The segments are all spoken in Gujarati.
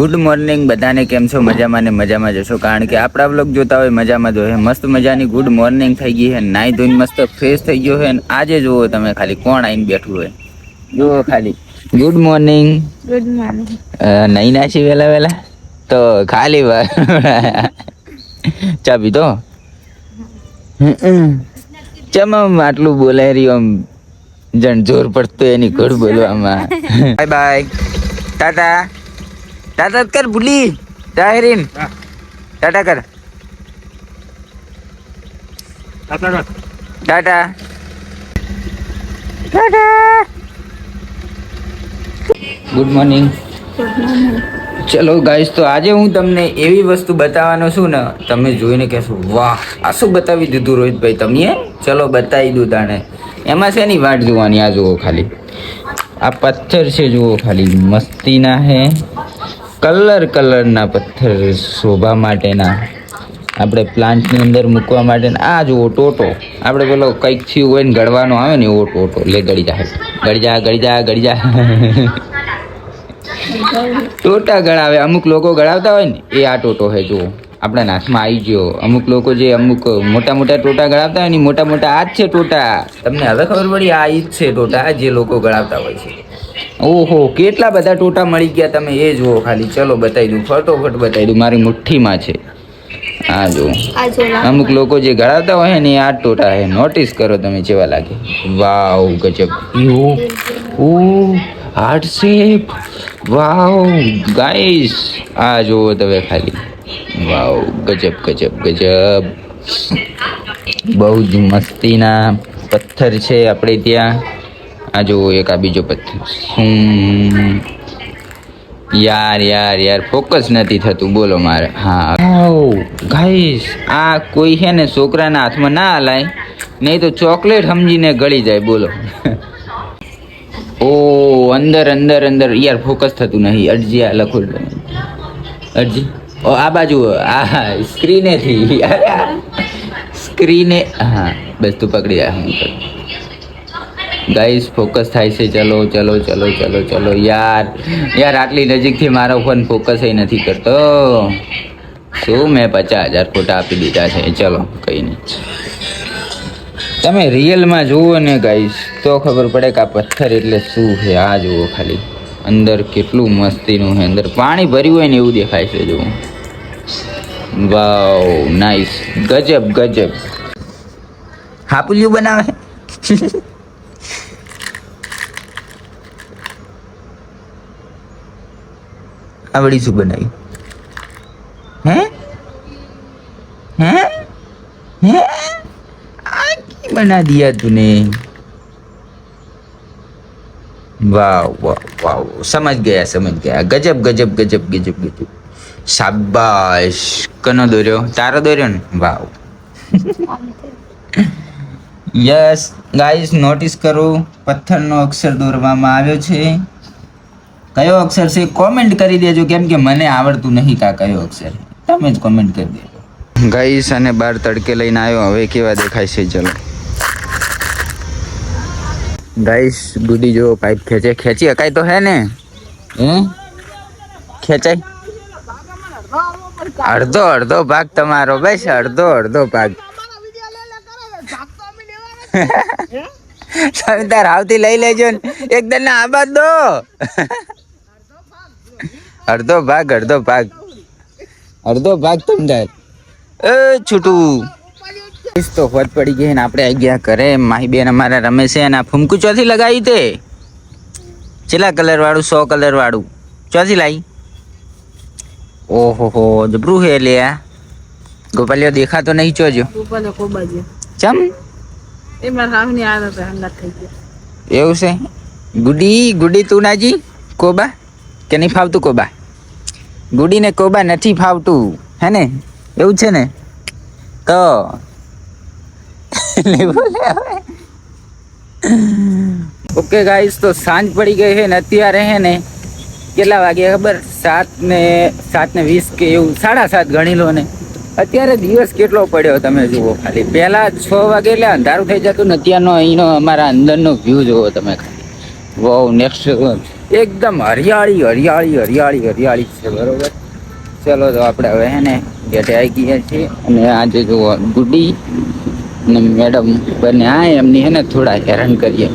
ગુડ મોર્નિંગ બધાને કેમ છો? મજામાં ને મજામાં જશો કારણ કે આપણા બ્લોગ જોતા હોય મજામાં જોઈએ મસ્ત મજાની ગુડ મોર્નિંગ થઈ ગઈ છે નાઈ ધોઈને મસ્ત ફ્રેશ થઈ ગયો છે અને આજે જુઓ તમે ખાલી કોણ આવીને બેઠું હોય. જુઓ ખાલી. ગુડ મોર્નિંગ ગુડ મોર્નિંગ નહીં નાસી વહેલા વહેલા તો ખાલી વાર ચા પીધો? ચમ આટલું બોલાય રહ્યું આમ. જણ જોર પડતો એની ગુડ બોલવામાં. Bye bye tata. ટાટા કર ભૂલી. જાહેરીન ટાટા કર. Tata tata. Good morning. ચલો ગાઈસ તો આજે હું તમને એવી વસ્તુ બતાવવાનો છું ને તમે જોઈને કહેશો વાહ આ શું બતાવી દીધું રોહિતભાઈ તમે ચલો બતાવી દઉં તાણે. એમાં શેની વાટ જોવાની? આ જુઓ ખાલી. આ પથ્થર છે જુઓ ખાલી. મસ્તીના હે. કલર કલરના પથ્થર શોભા માટેના આપણે પ્લાન્ટની અંદર મૂકવા માટે આ જુઓ ટોટો આપણે પેલો કંઈક થયું હોય ને ગળવાનો આવે ને એવો ટોટો લે, ગળી જાય ગળી જા ગળી જા ગળી જા. ટોટા ગળાવે. અમુક લોકો ગળાવતા હોય ને, એ આ ટોટો હે, જુઓ. આપણા નાથમાં આવી ગયો. અમુક લોકો જે અમુક મોટા મોટા ટોટા ગળાવતા હોય ને મોટા મોટા આ જ છે ટોટા. તમને હવે ખબર પડી, આ જ છે ટોટા, જે લોકો ગળાવતા હોય છે. ઓહો કેટલા બધા ટોટા મળી ગયા તમે? એ જુઓ ખાલી ચલો બતાવી દઉં ફટોફટ બતાવી દઉં મારી મુઠ્ઠીમાં છે. આ જો અમુક લોકો જે ગળાતા હોય ને આ ટોટા હે નોટિસ કરો તમે જેવા લાગે. વાવ ગજબ. યુ ઓ હાર્ટ શેપ વાવ ગાઈસ. આ જુઓ તમે ખાલી. વાવ ગજબ ગજબ ગજબ. બહુ જ મસ્તીના પથ્થર છે આપણે ત્યાં. આ જુઓ એક આ બીજો પથ્થર શું યાર યાર યાર, ફોકસ નથી થતું. બોલો મારે. હા. ગાઈસ, આ કોઈ છે ને છોકરાના હાથમાં ના હલાય. નહીં તો ચોકલેટ સમજીને ગળી જાય. બોલો. ઓ, અંદર અંદર અંદર. યાર, ફોકસ થતું નહીં. અરજી આ લખો. અરજી. ઓ, આ બાજુ. આ સ્ક્રીનેથી. સ્ક્રીને. હા, બસ તું પકડી જા. હું કરું ગાઈસ ફોકસ થાય છે. ચલો ચલો ચલો ચલો ચલો. યાર યાર, આટલી નજીકથી મારો ફોન ફોકસ નથી કરતો. શું મેં પચાસ હજાર ખોટા આપી દીધા છે? ચલો, કંઈ નહીં. તમે રિયલમાં જુઓ ને ગાઈસ તો ખબર પડે કે આ પથ્થર એટલે શું છે? આ જુઓ ખાલી. અંદર કેટલું મસ્તીનું છે. અંદર પાણી ભર્યું હોય ને એવું દેખાય છે, જુઓ. વાવ નાઈસ ગજબ ગજબ. હાપુલિયું બનાવે? આવડી શું બનાવ્યું હે? હે? હે? આ કી બના દિયા તુને? વાહ વાહ વાહ સમજ ગયા સમજ ગયા. ગજબ ગજબ ગજબ ગજબ ગજબ. શાબાશ. કનો દોર્યો? તારો દોર્યો ને? વાવ. યસ, ગાઈસ, નોટિસ કરો. પથ્થરનો અક્ષર દોરવામાં આવ્યો છે. કયો અક્ષર છે કોમેન્ટ કરી દેજો કેમ કે મને આવડતું નહીં કા કયો અક્ષર. તમે જ કોમેન્ટ કરી દેજો. ગાઈસ અને બાર તડકે લઈને આવ્યો હવે કેવા દેખાય છે ચલો. ગાઈસ ગુડી જો પાઇપ ખેંચે. ખેંચી હકાય તો હે ને? હે? ખેંચાય. અડધો અડધો ભાગ તમારો બસ અડધો અડધો ભાગ. તમે તાર આવતી લઈ લેજો ને. એકદમ ના આબાદ દો. અડધો ભાગ અડધો ભાગ અડધો ભાગ તમ તાર એ છૂટું તો હોત પડી ગઈ ને આપણે આવી ગયા ઘરે માહી બેન અમારા રમે છે અને આ ફૂમકું ચોથી લગાવી તે છેલ્લા કલર વાળું સો કલર વાળું ચોથી લાવી ઓહો હો જબરું હે લે આ ગોપાલિયો દેખાતો નહીં ચોજો ઉપર કોબાજી ચમ એ મારા હાવની આદત હે હમણાં થઈ ગયા એવું છે ગુડી ગુડી તું નાજી કોબા કે નહીં ફાવતું કોબા ગુડી ને કોબા નથી ફાવતું, હે ને? એવું છે ને? તો ઓકે ગાઈસ તો સાંજ પડી ગઈ છે ને અત્યારે હે ને, કેટલા વાગે ખબર? સાત ને સાત ને વીસ કે એવું, સાડા સાત ગણી લો ને. અત્યારે દિવસ કેટલો પડ્યો તમે જુઓ ખાલી. પહેલા છ વાગે એટલે અંધારું થઈ જતું ને, અત્યારનો અહીંનો અમારા અંદરનો વ્યૂ જુઓ તમે ખાલી. બહુ નેક્સ્ટ એકદમ હરિયાળી હરિયાળી હરિયાળી હરિયાળી છે, બરોબર? ચલો તો આપણે હવે હે ને ગેટે આવી ગયા છીએ અને આજે જુઓ ગુડી અને મેડમ બંને આ એમની હે ને થોડા હેરાન કરીએ.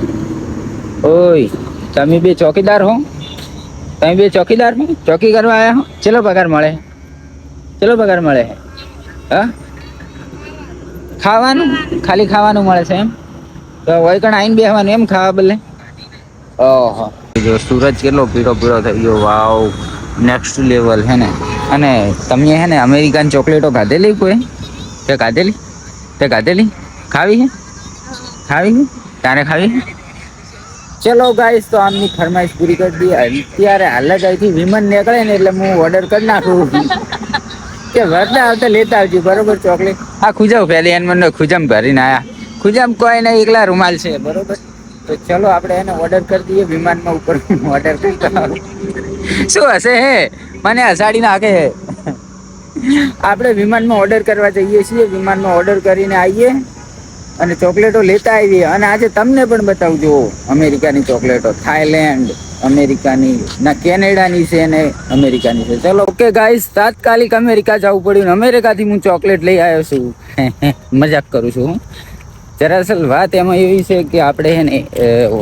ઓય, તમે બે ચોકીદાર હો? તમે બે ચોકીદાર હો? ચોકી કરવા આવ્યા હો? ચલો પગાર મળે. ચલો પગાર મળે. હા? ખાવાનું? ખાલી ખાવાનું મળે છે એમ? તો હોય કણ આવીને બેસવાનું એમ ખાવા બદલે? ઓહો. જો સૂરજ કેટલો પીળો પીળો થઈ ગયો, વાવ નેક્સ્ટ લેવલ હે ને? અને તમે હે ને અમેરિકન ચોકલેટો ખાધેલી કોઈ? તે ખાધેલી? તે ખાધેલી? ખાવી હે? ખાવી તારે ખાવી ચલો ગાઈસ તો આમની ફરમાઈશ પૂરી કરી દી અત્યારે હાલ જ અહીંથી વિમન નીકળે ને એટલે હું ઓર્ડર કરી નાખું. કે વરતા આવતા લેતા આવજો, બરોબર ચોકલેટ? હા, ખુજાવ, પહેલી એન મને ખુજામ ભરીને આયા. ખુજામ કોઈ નહીં, એકલા રૂમાલ છે, બરોબર? તો ચલો આપણે એને ઓર્ડર કરી દઈએ, વિમાનમાં ઉપર ઓર્ડર કરતા શું હશે હે? મને હસાડી નાખે આપણે વિમાનમાં ઓર્ડર કરવા જઈએ છીએ, વિમાનમાં ઓર્ડર કરીને આવીએ અને ચોકલેટો લેતા આવીએ. અને આજે તમને પણ બતાવજો, અમેરિકાની ચોકલેટો. થાઈલેન્ડ અમેરિકાની, ના, કેનેડાની છે ને અમેરિકાની છે. ચલો ઓકે ગાઈસ તાત્કાલિક અમેરિકા જવું પડ્યું અમેરિકાથી હું ચોકલેટ લઈ આવ્યો છું. મજાક કરું છું, હું. દરઅસલ વાત એમાં એવી છે કે આપણે હે ને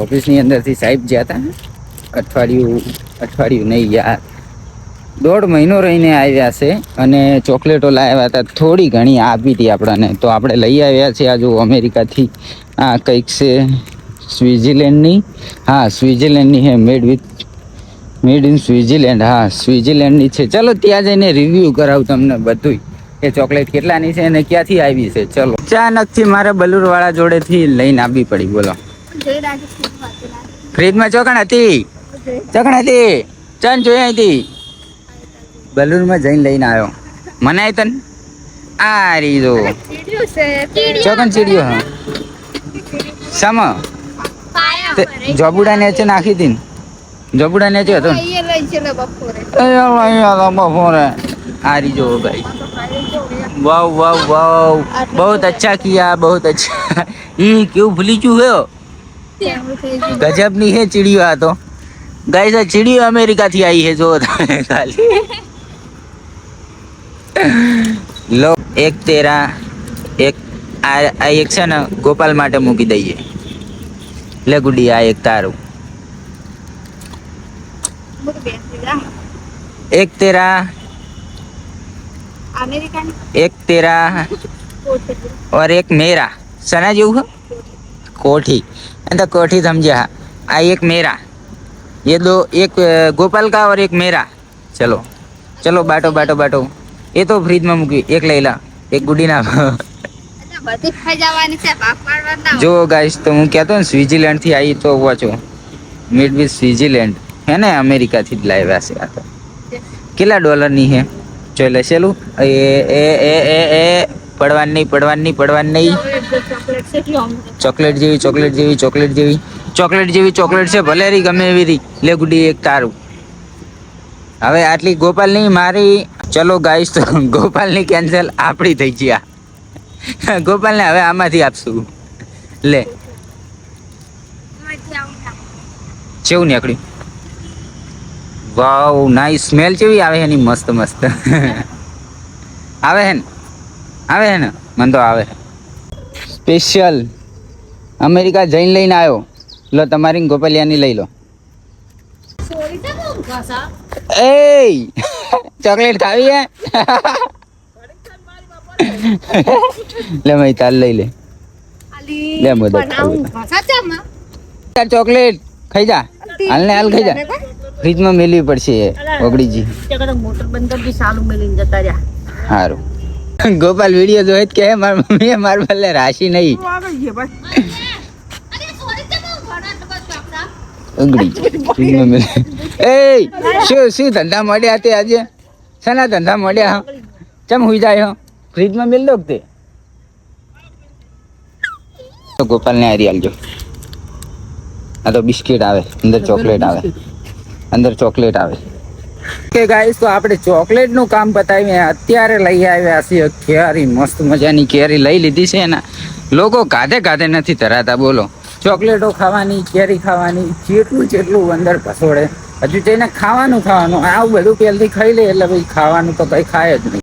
ઓફિસની અંદરથી સાહેબ ગયા હતા અઠવાડિયું અઠવાડિયું નહીં યાર દોઢ મહિનો રહીને આવ્યા છે અને ચોકલેટો લાવ્યા હતા, થોડી ઘણી આપી હતી આપણને. તો આપણે લઈ આવ્યા છે આ જો અમેરિકાથી. આ કંઈક છે સ્વિટ્ઝરલેન્ડની હા સ્વિટ્ઝરલેન્ડની હે, made with, made in Switzerland હા સ્વિટ્ઝરલેન્ડની છે. ચલો ત્યાં જઈને રિવ્યૂ કરાવું તમને બધું એ ચોકલેટ કેટલાની છે અને ક્યાંથી આવી છે? ચલો. અચાનકથી મારે બલુરવાળા જોડેથી લઈને આવવી પડી. બોલો. ફ્રીજમાં ચોકણ હતી? ચોકણ હતી? ચાલ જોઈ હતી? બલૂનમાં જઈને લઈને આવ્યો. મને આવી તને? આ રહી જો ચોકન ચીડિયો? હા. સમ જોબુડા નેચે નાખી હતી જોબુડા નેચે હતો બપોરે. આ રીજો ભાઈ. વાવ વાવ વાવ बहुत अच्छा किया बहुत अच्छा ये क्यों भूली चू है गजब नहीं है चिड़िया आ तो गाइस આ ચીડિયો અમેરિકા થી આવી છે જો તમે ખાલી લો એક તેરા એક આ આ એક છે ને ગોપાલ માટે મૂકી દઈએ લે ગુડી આ એક તારું એક તેરા અમેરિકન એક તેરા और एक मेरा सना जेव है कोठी and the कोठी समझे हाँ आ एक मेरा ये दो एक अ, गोपाल का और एक मेरा चलो चलो बाटो बाटो बाटो ये तो फ्रिज में મૂકી એક લઈ લા એક ગુડી ના બધી ખાઈ જવાની છે ભાગ પાડવાના જો ગાઈસ તો હું કહેતો ને સ્વિટ્ઝરલેન્ડ થી આવી તો વાંચો મીટ વિથ સ્વિટ્ઝરલેન્ડ હે ને અમેરિકા થી જ લાવ્યા છે આ તો કેટલા ડોલર ની હે જોઈ લે ચલું એ એ એ એ એ પડવાની નહીં પડવાની નહીં પડવાની નહીં. ચોકલેટ જેવી ચોકલેટ જેવી ચોકલેટ જેવી. ચોકલેટ જેવી ચોકલેટ છે ભલે રી ગમે એવી રી. લે ગુડી એક તારું. હવે આટલી ગોપાલની મારી ચલો ગાઈશ તો ગોપાલની કેન્સલ આપણી થઈ ગયા ગોપાલને હવે આમાંથી આપશું. લે. કેવું નીકળ્યું વાવ નાઈ સ્મેલ કેવી આવે એની? મસ્ત મસ્ત. આવે હે ને? આવે હે ને? મને તો આવે સ્પેશિયલ અમેરિકા જઈને લઈને આવ્યો. લો તમારી ગોપાલિયાની લઈ લો. એ ચોકલેટ ખાવી હે? લે મય તાર લઈ લે. લે મદદ ચોકલેટ. ખાઈ જા. હાલ ને હાલ ખાઈ જા. ફ્રીજમાં મેલવી પડશે ઓગળીજી. મોટર બંધ કરી સાલું મેલીને જતા રહ્યા. સારું ગોપાલ વીડિયો જોઈ કે માર મમ્મીએ માર ભલે રાશિ નહીં. મેલે એ શું શું ધંધા મળ્યા તે આજે? શેના ધંધા મળ્યા ચમ હુઈ જાય હો? ફ્રીજમાં મેલ દો તો ગોપાલને હારી આલજો. આ તો બિસ્કિટ આવે અંદર ચોકલેટ આવે. અંદર ચોકલેટ આવે. કે ગાઈસ તો આપણે ચોકલેટનું કામ બતાવીએ અત્યારે લઈ આવ્યા છીએ. કેરી, મસ્ત મજાની કેરી લઈ લીધી છે એના. લોકો કાધે કાધે નથી ધરાતા, બોલો. ચોકલેટો ખાવાની, કેરી ખાવાની, જેટલું જેટલું અંદર પસોડે. હજુ જઈને ખાવાનું ખાવાનું, આવું બધું પહેલથી ખાઈ લે, એટલે ભાઈ ખાવાનું તો કઈ ખાય જ નહીં.